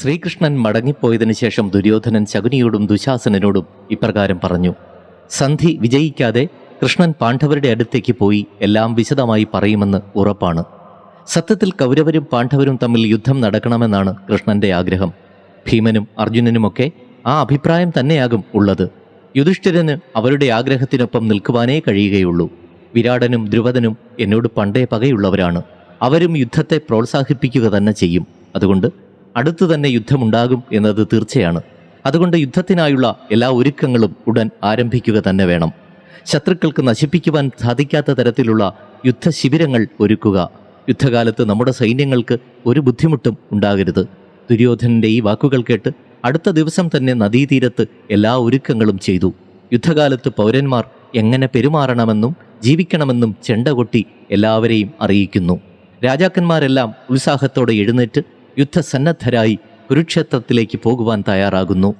ശ്രീകൃഷ്ണൻ മടങ്ങിപ്പോയതിനു ശേഷം ദുര്യോധനൻ ശകുനിയോടും ദുശാസനനോടും ഇപ്രകാരം പറഞ്ഞു സന്ധി വിജയിക്കാതെ കൃഷ്ണൻ പാണ്ഡവരുടെ അടുത്തേക്ക് പോയി എല്ലാം വിശദമായി പറയുമെന്ന് ഉറപ്പാണ്. സത്യത്തിൽ കൗരവരും പാണ്ഡവരും തമ്മിൽ യുദ്ധം നടക്കണമെന്നാണ് കൃഷ്ണന്റെ ആഗ്രഹം. ഭീമനും അർജുനനുമൊക്കെ ആ അഭിപ്രായം തന്നെയാകും ഉള്ളത്. യുധിഷ്ഠിരന് അവരുടെ ആഗ്രഹത്തിനൊപ്പം നിൽക്കുവാനേ കഴിയുകയുള്ളൂ. വിരാടനും ധ്രുവദനും എന്നോട് പണ്ടേ പകയുള്ളവരാണ്. അവരും യുദ്ധത്തെ പ്രോത്സാഹിപ്പിക്കുക തന്നെ ചെയ്യും. അതുകൊണ്ട് അടുത്തു തന്നെ യുദ്ധമുണ്ടാകും എന്നത് തീർച്ചയാണ്. അതുകൊണ്ട് യുദ്ധത്തിനായുള്ള എല്ലാ ഒരുക്കങ്ങളും ഉടൻ ആരംഭിക്കുക തന്നെ വേണം. ശത്രുക്കൾക്ക് നശിപ്പിക്കുവാൻ സാധിക്കാത്ത തരത്തിലുള്ള യുദ്ധശിബിരങ്ങൾ ഒരുക്കുക. യുദ്ധകാലത്ത് നമ്മുടെ സൈന്യങ്ങൾക്ക് ഒരു ബുദ്ധിമുട്ടും ഉണ്ടാകരുത്. ദുര്യോധനന്റെ ഈ വാക്കുകൾ കേട്ട് അടുത്ത ദിവസം തന്നെ നദീതീരത്ത് എല്ലാ ഒരുക്കങ്ങളും ചെയ്തു. യുദ്ധകാലത്ത് പൗരന്മാർ എങ്ങനെ പെരുമാറണമെന്നും ജീവിക്കണമെന്നും ചെണ്ട കൊട്ടി എല്ലാവരെയും അറിയിക്കുന്നു. രാജാക്കന്മാരെല്ലാം ഉത്സാഹത്തോടെ എഴുന്നേറ്റ് യുദ്ധസന്നദ്ധരായി കുരുക്ഷേത്രത്തിലേക്ക് പോകുവാൻ തയ്യാറാകുന്നു.